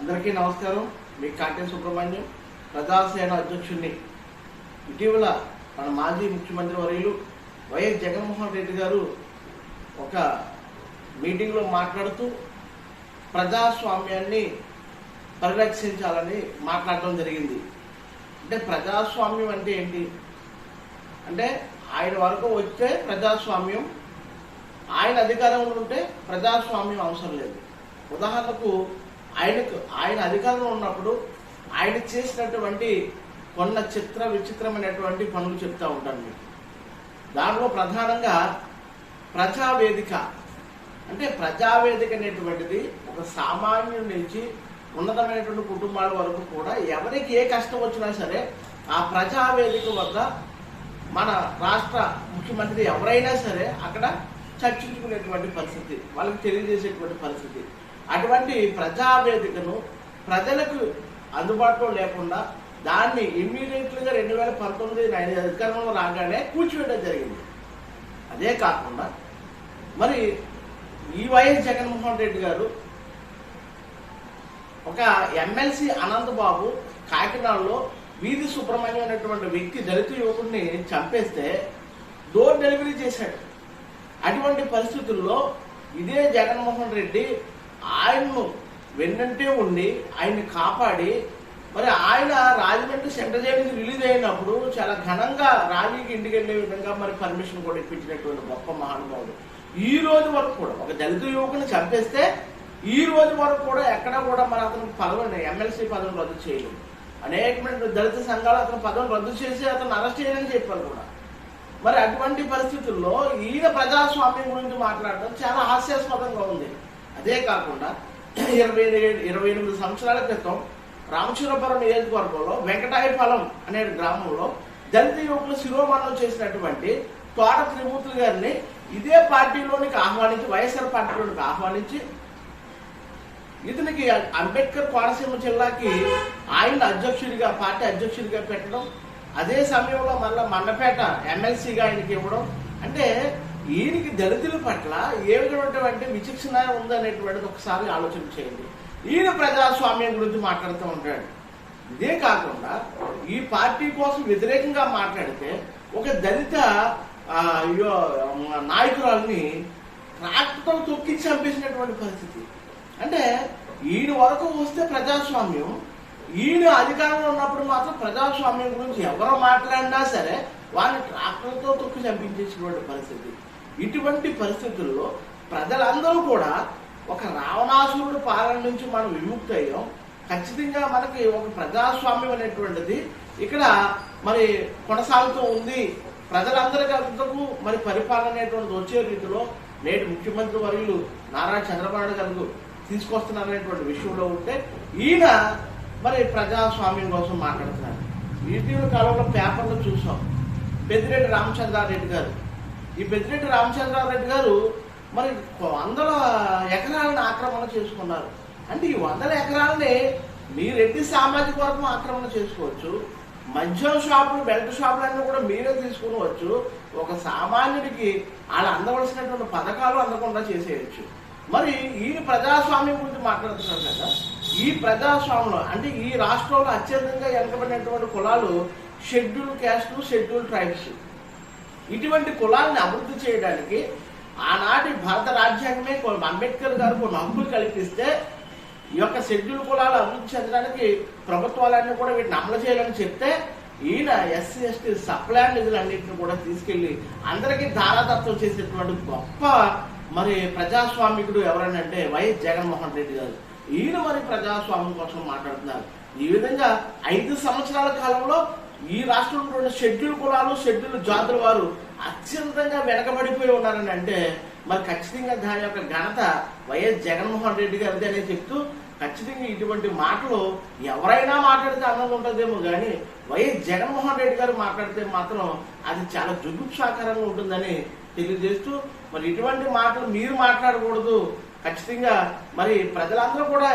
అందరికీ నమస్కారం. మీ కాంటే సుబ్రహ్మణ్యం ప్రజాసేన అధ్యక్షుడిని ఇటీవల మన మాజీ ముఖ్యమంత్రి వర్యులు వైఎస్ జగన్మోహన్ రెడ్డి గారు ఒక మీటింగ్లో మాట్లాడుతూ ప్రజాస్వామ్యాన్ని పరిరక్షించాలని మాట్లాడడం జరిగింది. అంటే ప్రజాస్వామ్యం అంటే ఏంటి? అంటే ఆయన వరకు వచ్చే ప్రజాస్వామ్యం ఆయన అధికారంలో ఉంటే ప్రజాస్వామ్యం అవసరం లేదు. ఉదాహరణకు ఆయనకు ఆయన అధికారంలో ఉన్నప్పుడు ఆయన చేసినటువంటి కొన్న చిత్ర విచిత్రమైనటువంటి పనులు చెప్తా ఉంటాను మీకు దానిలో ప్రధానంగా ప్రజావేదిక. అంటే ప్రజావేదిక అనేటువంటిది ఒక సామాన్యుడి నుంచి ఉన్నతమైనటువంటి కుటుంబాల వరకు కూడా ఎవరికి ఏ కష్టం వచ్చినా సరే ఆ ప్రజావేదిక వద్ద మన రాష్ట్ర ముఖ్యమంత్రి ఎవరైనా సరే అక్కడ చర్చించుకునేటువంటి పరిస్థితి వాళ్ళకి తెలియజేసేటువంటి పరిస్థితి. అటువంటి ప్రజావేదికను ప్రజలకు అందుబాటులో లేకుండా దాన్ని ఇమ్మీడియట్లీగా రెండు వేల పంతొమ్మిది ఆయన అధికారంలో రాగానే కూర్చివేయడం జరిగింది. అదే కాకుండా మరి ఈ వైఎస్ జగన్మోహన్ రెడ్డి గారు ఒక ఎమ్మెల్సీ అనంతబాబు కాకినాడలో వీధి సుబ్రహ్మణ్యం అనేటువంటి వ్యక్తి దళిత యువకుడిని చంపేస్తే డోర్ డెలివరీ చేశాడు. అటువంటి పరిస్థితుల్లో ఇదే జగన్మోహన్ రెడ్డి ఆయన్ను వెన్నంటే ఉండి ఆయన్ని కాపాడి మరి ఆయన రాజమండ్రి సెంట్రల్ జైలు రిలీజ్ అయినప్పుడు చాలా ఘనంగా రాజీకి ఇంటికి వెళ్ళే విధంగా మరి పర్మిషన్ కూడా ఇప్పించినటువంటి గొప్ప మహానుభావుడు. ఈ రోజు వరకు కూడా ఒక దళిత యువకుని చంపేస్తే ఈ రోజు వరకు కూడా ఎక్కడ కూడా మరి అతనికి పదవిని ఎమ్మెల్సీ పదవిని రద్దు చేయలేదు. అనేకమైన దళిత సంఘాలు అతను పదవిని రద్దు చేసి అతను అరెస్ట్ చేయాలని చెప్పారు కూడా. మరి అటువంటి పరిస్థితుల్లో ఈయన ప్రజాస్వామ్యం గురించి మాట్లాడటం చాలా హాస్యాస్పదంగా ఉంది. అదే కాకుండా ఇరవై ఏడు- ఇరవై ఎనిమిది సంవత్సరాల క్రితం రామచూరపురం నియోజకవర్గంలో వెంకటాయపాలెం అనే గ్రామంలో దళిత యువకులు శిరోమానం చేసినటువంటి తోట త్రిమూర్తులు గారిని ఇదే పార్టీలోనికి ఆహ్వానించి వైఎస్ఆర్ పార్టీలోనికి ఆహ్వానించి ఇతనికి అంబేద్కర్ కోనసీమ జిల్లాకి ఆయన అధ్యక్షుడిగా పార్టీ అధ్యక్షుడిగా పెట్టడం అదే సమయంలో మళ్ళీ మండపేట ఎమ్మెల్సీగా ఆయనకి ఇవ్వడం. అంటే ఈయనకి దళితుల పట్ల ఏ విధమైనటువంటి విచక్షణ ఉందనేటువంటిది ఒకసారి ఆలోచన చేయండి. ఈయన ప్రజాస్వామ్యం గురించి మాట్లాడుతూ ఉంటాడు. ఇదే కాకుండా ఈ పార్టీ కోసం వ్యతిరేకంగా మాట్లాడితే ఒక దళిత అయ్యో, నాయకురాల్ని ట్రాక్టర్తో తొక్కి చంపేసినటువంటి పరిస్థితి. అంటే ఈయన వరకు వస్తే ప్రజాస్వామ్యం ఈయన అధికారంలో ఉన్నప్పుడు మాత్రం ప్రజాస్వామ్యం గురించి ఎవరు మాట్లాడినా సరే వాళ్ళని ట్రాక్టర్తో తొక్కి చంపించేసినటువంటి పరిస్థితి. ఇటువంటి పరిస్థితుల్లో ప్రజలందరూ కూడా ఒక రావణాసురుడు పాలన నుంచి మనం విముక్తి అయ్యాం. ఖచ్చితంగా మనకి ఒక ప్రజాస్వామ్యం అనేటువంటిది ఇక్కడ మరి కొనసాగుతూ ఉంది. ప్రజలందరికీ మరి పరిపాలన అనేటువంటిది వచ్చే రీతిలో నేటి ముఖ్యమంత్రి వర్యులు నారా చంద్రబాబు గారు తీసుకొస్తున్నారనేటువంటి విషయంలో ఉంటే ఈయన మరి ప్రజాస్వామ్యం కోసం మాట్లాడుతున్నారు. ఇటీవల కాలంలో పేపర్లో చూసాం. పెద్దిరెడ్డి రామచంద్రారెడ్డి గారు ఈ పెద్దిరెడ్డి రామచంద్రారెడ్డి గారు మరి వందల ఎకరాలను ఆక్రమణ చేసుకున్నారు. అంటే ఈ వందల ఎకరాలని మీ రెడ్డి సామాజిక వర్గం ఆక్రమణ చేసుకోవచ్చు. మద్యం షాపులు బెల్ట్ షాపులన్నీ కూడా మీరే తీసుకునవచ్చు ఒక సామాన్యుడికి వాళ్ళు అందవలసినటువంటి పథకాలు అందకుండా చేసేయచ్చు. మరి ఈ ప్రజాస్వామ్యం గురించి మాట్లాడుతున్నారు కదా. ఈ ప్రజాస్వామ్యంలో అంటే ఈ రాష్ట్రంలో అత్యధికంగా వెనకబడినటువంటి కులాలు షెడ్యూల్ క్యాస్ట్లు షెడ్యూల్ ట్రైబ్స్. ఇటువంటి కులాలను అభివృద్ధి చేయడానికి ఆనాటి భారత రాజ్యాంగమే అంబేద్కర్ గారు కొన్ని హక్కులు కల్పిస్తే ఈ యొక్క షెడ్యూల్ కులాలు అభివృద్ధి చెందడానికి ప్రభుత్వాలన్నీ కూడా వీటిని అమలు చేయాలని చెప్తే ఈయన ఎస్సీ ఎస్టీ సప్లాన్ నిధులన్నింటిని కూడా తీసుకెళ్ళి అందరికీ దారాదత్తం చేసేటువంటి గొప్ప మరి ప్రజాస్వామికుడు ఎవరనంటే వైఎస్ జగన్మోహన్ రెడ్డి గారు. ఈయన మరి ప్రజాస్వామ్యం కోసం మాట్లాడుతున్నారు. ఈ విధంగా ఐదు సంవత్సరాల కాలంలో ఈ రాష్ట్రంలో ఉన్న షెడ్యూల్ కులాలు షెడ్యూల్ జాతుల వారు అత్యంతంగా వెనకబడిపోయి ఉన్నారని అంటే మరి ఖచ్చితంగా దాని యొక్క ఘనత వైఎస్ జగన్మోహన్ రెడ్డి గారిది అనేది చెప్తూ ఖచ్చితంగా ఇటువంటి మాటలు ఎవరైనా మాట్లాడితే అన్నం ఉంటుందేమో కానీ వైఎస్ జగన్మోహన్ రెడ్డి గారు మాట్లాడితే మాత్రం అది చాలా జుగుప్సాకరంగా ఉంటుందని తెలియజేస్తూ మరి ఇటువంటి మాటలు మీరు మాట్లాడకూడదు. ఖచ్చితంగా మరి ప్రజలందరూ కూడా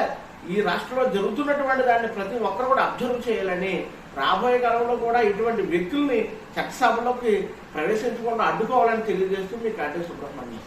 ఈ రాష్ట్రంలో జరుగుతున్నటువంటి దాన్ని ప్రతి ఒక్కరు కూడా అబ్జర్వ్ చేయాలని రాబోయే కాలంలో కూడా ఇటువంటి వ్యక్తుల్ని చట్టసభలోకి ప్రవేశించకుండా అడ్డుకోవాలని తెలియజేస్తూ మీకు అంటే సుబ్రహ్మణ్యం.